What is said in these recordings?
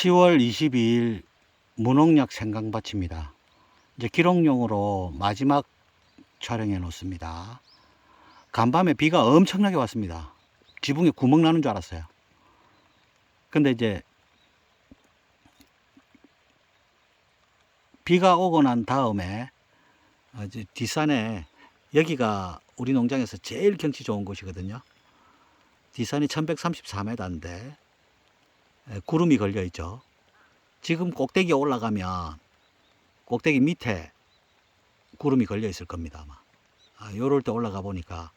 10월 22일 문홍약 생강밭입니다. 이제 기록용으로 마지막 촬영해 놓습니다. 간밤에 비가 엄청나게 왔습니다. 지붕에 구멍 나는 줄 알았어요. 근데 이제 비가 오고 난 다음에 어, 이제 뒷산에 여기가 우리 농장에서 제일 경치 좋은 곳이거든요. 뒷산이 1134m인데 구름이 걸려 있죠. 지금 꼭대기에 올라가면 꼭대기 밑에 구름이 걸려 있을 겁니다. 아마. 아, 요럴 때 올라가 보니까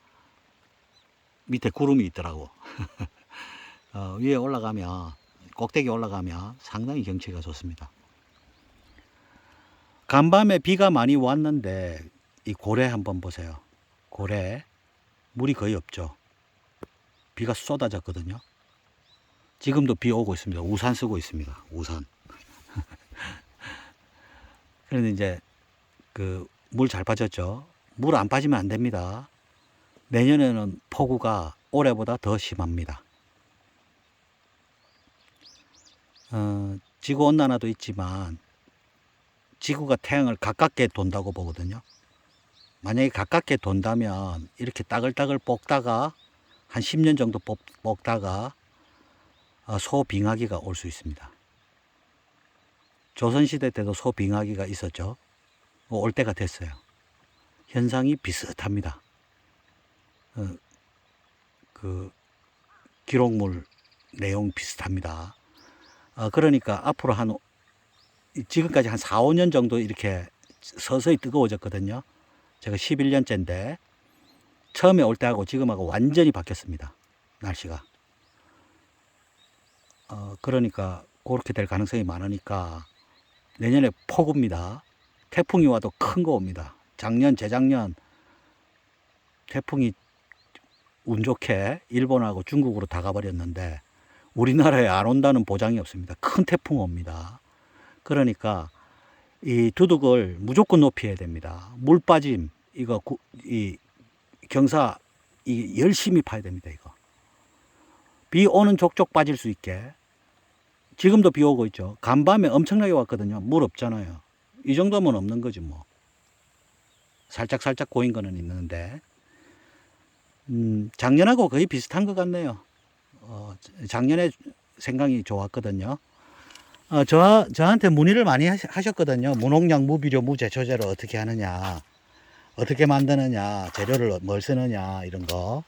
밑에 구름이 있더라고. 어, 위에 올라가면 꼭대기 올라가면 상당히 경치가 좋습니다. 간밤에 비가 많이 왔는데 이 고래 한번 보세요. 고래 물이 거의 없죠. 비가 쏟아졌거든요. 지금도 비 오고 있습니다. 우산 쓰고 있습니다. 우산. 그런데 이제 그 물 잘 빠졌죠. 물 안 빠지면 안 됩니다. 내년에는 폭우가 올해보다 더 심합니다. 어, 지구 온난화도 있지만 지구가 태양을 가깝게 돈다고 보거든요. 만약에 가깝게 돈다면 이렇게 따글따글 볶다가 한 10년 정도 어, 소빙하기가 올 수 있습니다. 조선시대 때도 소빙하기가 있었죠. 뭐올 때가 됐어요. 현상이 비슷합니다. 어, 그 기록물 내용 비슷합니다. 어, 그러니까 앞으로 한 오- 지금까지 한 4, 5년 정도 이렇게 서서히 뜨거워졌거든요. 제가 11년째인데 처음에 올 때하고 지금하고 완전히 바뀌었습니다. 날씨가. 어, 그러니까 그렇게 될 가능성이 많으니까 내년에 폭우입니다. 태풍이 와도 큰 거 옵니다. 작년, 재작년 태풍이 운 좋게 일본하고 중국으로 다 가버렸는데 우리나라에 안 온다는 보장이 없습니다. 큰 태풍 옵니다. 그러니까 이 두둑을 무조건 높여야 됩니다. 물 빠짐 이거 구- 이 경사 이 열심히 파야 됩니다. 이거 비 오는 족족 빠질 수 있게 지금도 비 오고 있죠. 간밤에 엄청나게 왔거든요. 물 없잖아요. 이 정도면 없는 거지 뭐. 살짝 살짝 고인 거는 있는데 음, 작년하고 거의 비슷한 것 같네요. 어, 작년에 생강이 좋았거든요. 어, 저, 저한테 문의를 많이 하셨거든요. 무농약, 무비료, 무제초제를 어떻게 하느냐, 어떻게 만드느냐, 재료를 뭘 쓰느냐, 이런 거.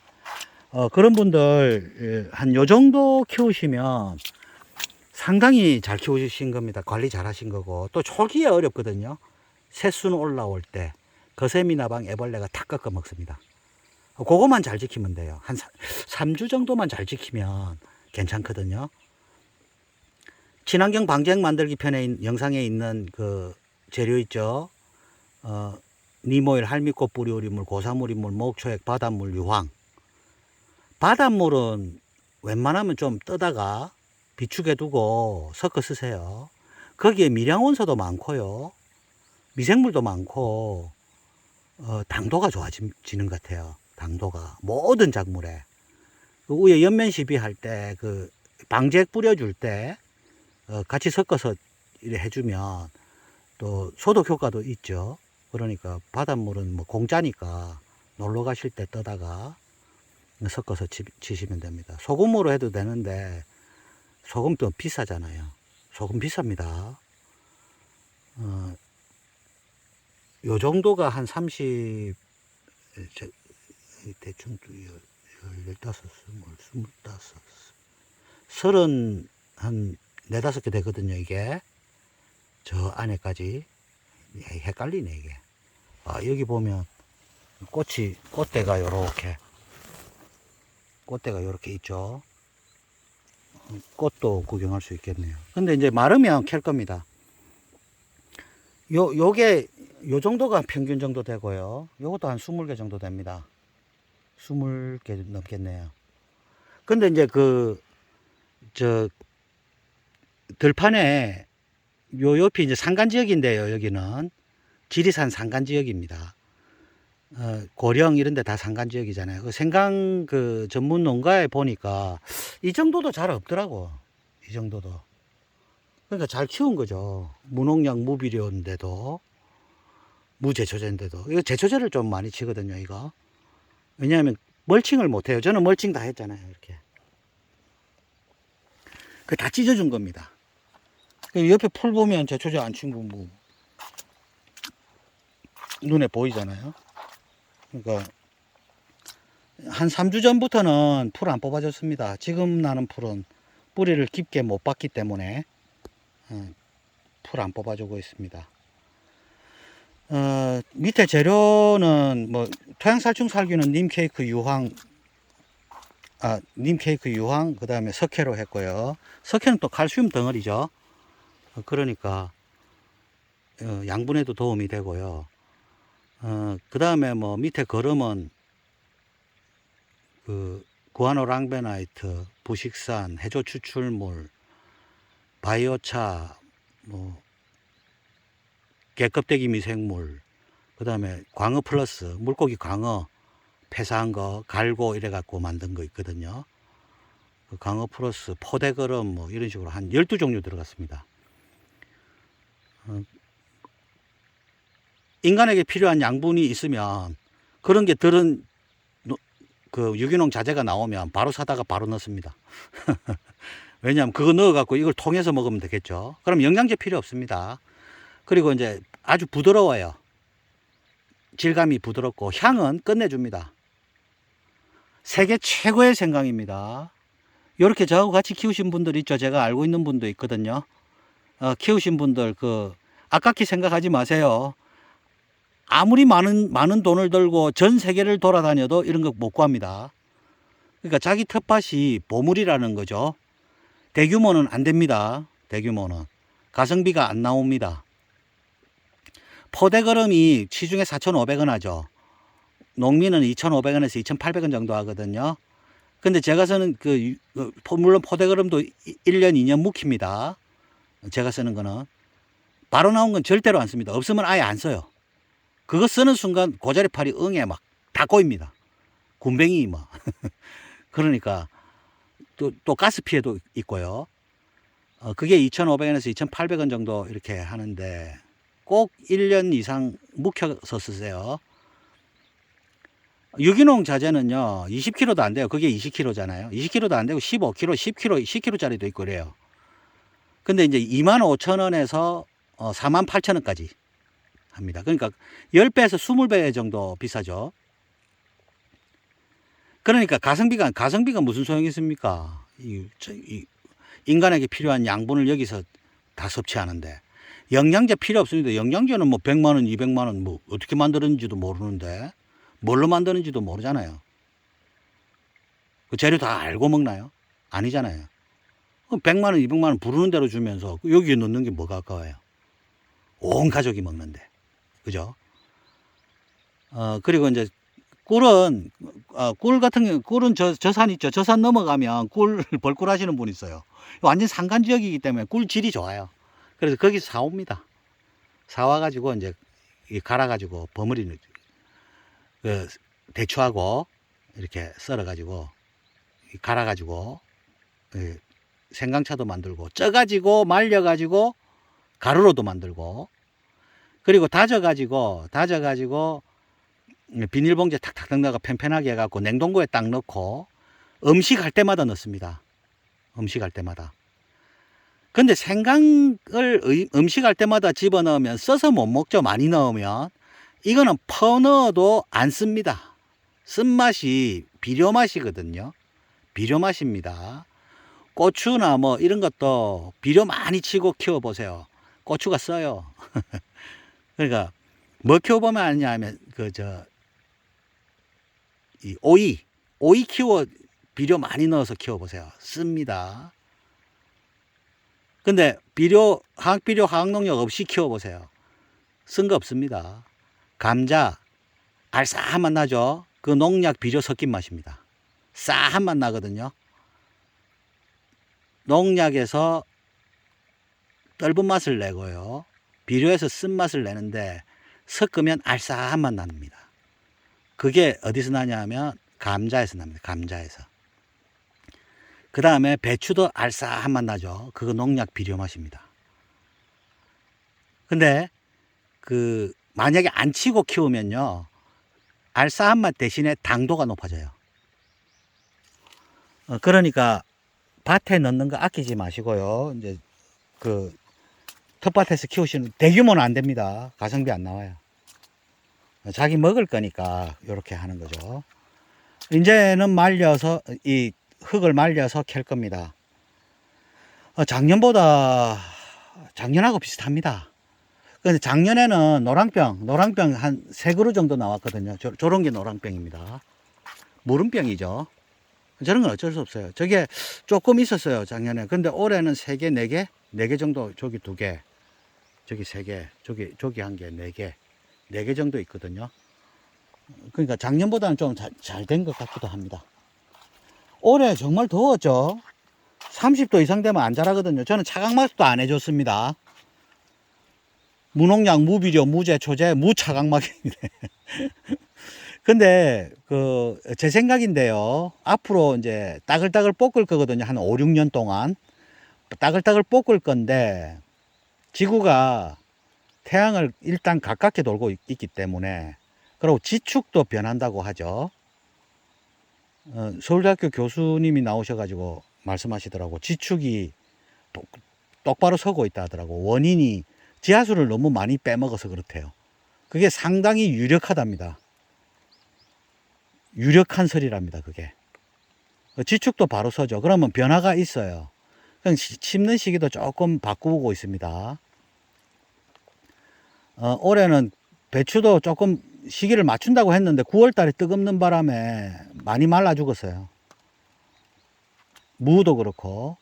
어, 그런 분들, 한 요 정도 키우시면 상당히 잘 키우신 겁니다. 관리 잘 하신 거고. 또 초기에 어렵거든요. 새순 올라올 때, 거세미나방 애벌레가 다 꺾어 먹습니다. 어, 그거만 잘 지키면 돼요. 한 3 주 정도만 잘 지키면 괜찮거든요. 친환경 방쟁 만들기 편에 있- 영상에 있는 그 재료 있죠. 어, 니모일, 할미꽃 뿌리오리물, 고사물이물, 목초액, 바닷물, 유황. 바닷물은 웬만하면 좀 떠다가 비축해 두고 섞어 쓰세요. 거기에 미량원소도 많고요. 미생물도 많고 어, 당도가 좋아지는 것 같아요. 당도가 모든 작물에 그 위에 연면 시비 할 때 그 방제 뿌려줄 때 어, 같이 섞어서 이래 해주면 또 소독 효과도 있죠. 그러니까 바닷물은 뭐 공짜니까 놀러 가실 때 떠다가 섞어서 치, 치시면 됩니다. 소금으로 해도 되는데 소금도 비싸잖아요. 소금 비쌉니다. 어, 요 정도가 한 30, 저, 대충 열다섯, 스물, 스물다섯, 서른 한 네다섯 개 되거든요, 이게. 저 안에까지. 예, 헷갈리네, 이게. 아, 여기 보면 꽃이, 꽃대가 요렇게. 꽃대가 요렇게 있죠. 꽃도 구경할 수 있겠네요. 근데 이제 마르면 캘 겁니다. 요, 요게, 요 정도가 평균 정도 되고요. 요것도 한 20개 정도 됩니다. 20개 넘겠네요. 근데 이제 그, 저, 들판에 요 옆이 이제 산간 지역인데요, 여기는. 지리산 산간 지역입니다. 어, 고령 이런 데 다 산간 지역이잖아요. 그 생강 그 전문 농가에 보니까 이 정도도 잘 없더라고. 이 정도도. 그러니까 잘 키운 거죠. 무농약 무비료인데도 무제초제인데도 이거 제초제를 좀 많이 치거든요. 이거 왜냐하면 멀칭을 못 해요. 저는 멀칭 다 했잖아요. 이렇게 그 다 찢어준 겁니다. 그 옆에 풀 보면 제초제 안친거뭐 눈에 보이잖아요. 그러니까 한 3주 전부터는 풀 안 뽑아줬습니다. 지금 나는 풀은 뿌리를 깊게 못 봤기 때문에 어, 풀안 뽑아주고 있습니다. 어, 밑에 재료는 뭐 토양살충 살균은 님케이크 유황 아 님케이크 유황 그 다음에 석회로 했고요. 석회는 또 칼슘 덩어리죠. 어, 그러니까 어, 양분에도 도움이 되고요. 어, 그 다음에 뭐 밑에 거름은 그 구아노 랑베나이트, 부식산, 해조 추출물, 바이오차, 뭐 깨껍데기 미생물, 그 다음에 광어 플러스, 물고기 광어 폐사한 거 갈고 이래 갖고 만든 거 있거든요. 그 광어 플러스 포대거름 뭐 이런 식으로 한 12종류 들어갔습니다. 어, 인간에게 필요한 양분이 있으면 그런 게 들은 노- 그 유기농 자재가 나오면 바로 사다가 바로 넣습니다. 왜냐하면 그거 넣어갖고 이걸 통해서 먹으면 되겠죠. 그럼 영양제 필요 없습니다. 그리고 이제 아주 부드러워요. 질감이 부드럽고 향은 끝내줍니다. 세계 최고의 생강입니다. 이렇게 저하고 같이 키우신 분들 있죠. 제가 알고 있는 분도 있거든요. 어, 키우신 분들 그 아깝게 생각하지 마세요. 아무리 많은 많은 돈을 들고 전 세계를 돌아다녀도 이런 거 못 구합니다. 그러니까 자기 텃밭이 보물이라는 거죠. 대규모는 안 됩니다. 대규모는 가성비가 안 나옵니다. 포대거름이 시중에 4,500원 하죠. 농민은 2,500원에서 2,800원 정도 하거든요. 근데 제가 쓰는 그, 유- 그 포- 물론 포대거름도 1년, 2년 묵힙니다. 제가 쓰는 거는 바로 나온 건 절대로 안 씁니다. 없으면 아예 안 써요. 그거 쓰는 순간 고자리 팔이 응에 막 다 꼬입니다. 군뱅이 막. 그러니까 또, 또 가스 피해도 있고요. 어, 그게 2,500원에서 2,800원 정도 이렇게 하는데 꼭 1년 이상 묵혀서 쓰세요. 유기농 자재는요, 20kg도 안 돼요. 그게 20kg잖아요. 20kg도 안 되고 15kg, 10kg, 10kg짜리도 있고 그래요. 근데 이제 25,000원에서 어, 48,000원까지 합니다. 그러니까 10배에서 20배 정도 비싸죠. 그러니까 가성비가, 가성비가 무슨 소용이 있습니까? 이, 저, 이 인간에게 필요한 양분을 여기서 다 섭취하는데. 영양제 필요 없습니다. 영양제는 뭐 100만 원, 200만 원 뭐 어떻게 만드는지도 모르는데 뭘로 만드는지도 모르잖아요. 그 재료 다 알고 먹나요? 아니잖아요. 100만 원, 200만 원 부르는 대로 주면서 여기에 넣는 게 뭐가 아까워요? 온 가족이 먹는데. 그죠? 어, 그리고 이제 꿀은, 어, 꿀 같은 경우, 꿀은 저, 저산 있죠. 저산 넘어가면 꿀 벌꿀 하시는 분 있어요. 완전 산간 지역이기 때문에 꿀 질이 좋아요. 그래서 거기서 사옵니다. 사와가지고 이제 이 갈아가지고 버무리는, 그, 대추하고 이렇게 썰어가지고, 이 갈아가지고, 예, 생강차도 만들고, 쪄가지고, 말려가지고, 가루로도 만들고, 그리고 다져가지고, 다져가지고, 비닐봉지에 탁탁탁 넣어가 팽팽하게 해갖고 냉동고에 딱 넣고 음식할 때마다 넣습니다. 음식할 때마다. 근데 생강을 의- 음식할 때마다 집어넣으면 써서 못 먹죠. 많이 넣으면. 이거는 퍼 넣어도 안 씁니다. 쓴맛이 비료 맛이거든요. 비료 맛입니다. 고추나 뭐 이런 것도 비료 많이 치고 키워보세요. 고추가 써요. 그러니까 뭐 키워보면 아냐 하면 그 저 이 오이 오이 키워 비료 많이 넣어서 키워보세요. 씁니다. 근데 비료 화학 비료 화학 농약 없이 키워보세요. 쓴 거 없습니다. 감자 알싸한 맛 나죠. 그 농약 비료 섞인 맛입니다. 싸한 맛 나거든요. 농약에서 떫은 맛을 내고요. 비료에서 쓴 맛을 내는데 섞으면 알싸한 맛 납니다. 그게 어디서 나냐 하면 감자에서 납니다. 감자에서. 그 다음에 배추도 알싸한 맛 나죠. 그거 농약 비료 맛입니다. 근데 그 만약에 안 치고 키우면요. 알싸한 맛 대신에 당도가 높아져요. 어, 그러니까 밭에 넣는 거 아끼지 마시고요. 이제 그 텃밭에서 키우시는 대규모는 안 됩니다. 가성비 안 나와요. 자기 먹을 거니까 이렇게 하는 거죠. 이제는 말려서 이 흙을 말려서 캘 겁니다. 어, 작년보다 작년하고 비슷합니다. 근데 작년에는 노랑병, 노랑병 한 세 그루 정도 나왔거든요. 저, 저런 게 노랑병입니다. 무름병이죠. 저런 건 어쩔 수 없어요. 저게 조금 있었어요, 작년에. 근데 올해는 세 개, 네 개? 네 개 정도, 저기 두 개, 저기 세 개, 저기, 저기 한 개, 네 개, 네 개 정도 있거든요. 그러니까 작년보다는 좀 잘 된 것 같기도 합니다. 올해 정말 더웠죠? 30도 이상 되면 안 자라거든요. 저는 차각막도 안 해줬습니다. 무농약, 무비료, 무제, 초제, 무차각막입니다. 근데 그 제 생각인데요. 앞으로 이제 따글따글 볶을 거거든요. 한 5, 6년 동안 따글따글 볶을 건데 지구가 태양을 일단 가깝게 돌고 있, 기 때문에 그리고 지축도 변한다고 하죠. 어, 서울대학교 교수님이 나오셔가지고 말씀하시더라고. 지축이 똑- 똑바로 서고 있다 하더라고. 원인이 지하수를 너무 많이 빼먹어서 그렇대요. 그게 상당히 유력하답니다. 유력한 설이랍니다, 그게. 어, 지축도 바로 서죠. 그러면 변화가 있어요. 그냥 시- 심는 시기도 조금 바꾸고 있습니다. 어, 올해는 배추도 조금 시기를 맞춘다고 했는데 9월 달에 뜨겁는 바람에 많이 말라 죽었어요. 무도 그렇고.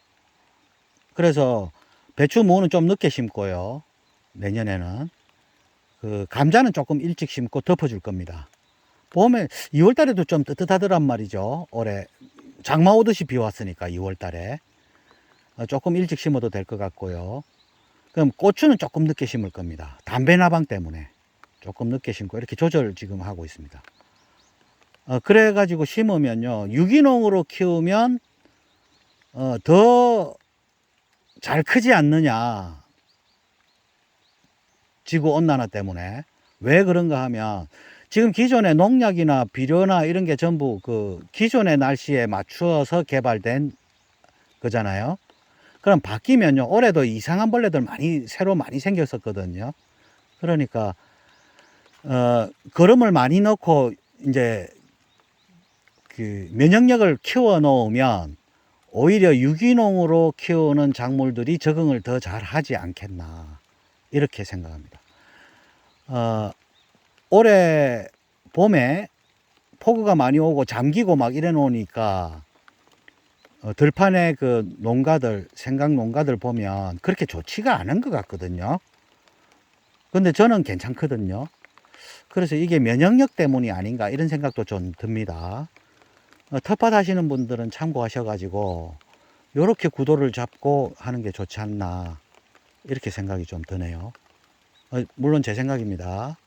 그래서 배추 무는 좀 늦게 심고요. 내년에는. 그 감자는 조금 일찍 심고 덮어줄 겁니다. 봄에 2월 달에도 좀 뜨뜻하더란 말이죠. 올해 장마 오듯이 비 왔으니까 2월 달에. 어, 조금 일찍 심어도 될 것 같고요. 그럼 고추는 조금 늦게 심을 겁니다. 담배 나방 때문에 조금 늦게 심고 이렇게 조절 지금 하고 있습니다. 어, 그래가지고 심으면요 유기농으로 키우면 어, 더 잘 크지 않느냐 지구 온난화 때문에 왜 그런가 하면 지금 기존의 농약이나 비료나 이런 게 전부 그 기존의 날씨에 맞추어서 개발된 거잖아요. 그럼 바뀌면요 올해도 이상한 벌레들 많이 새로 많이 생겼었거든요. 그러니까 어 거름을 많이 넣고 이제 그 면역력을 키워 놓으면 오히려 유기농으로 키우는 작물들이 적응을 더 잘 하지 않겠나 이렇게 생각합니다. 어 올해 봄에 폭우가 많이 오고 잠기고 막 이래 놓으니까 어, 들판에 그 농가들, 생강 농가들 보면 그렇게 좋지가 않은 것 같거든요. 근데 저는 괜찮거든요. 그래서 이게 면역력 때문이 아닌가 이런 생각도 좀 듭니다. 어, 텃밭 하시는 분들은 참고하셔가지고 요렇게 구도를 잡고 하는 게 좋지 않나 이렇게 생각이 좀 드네요. 어, 물론 제 생각입니다.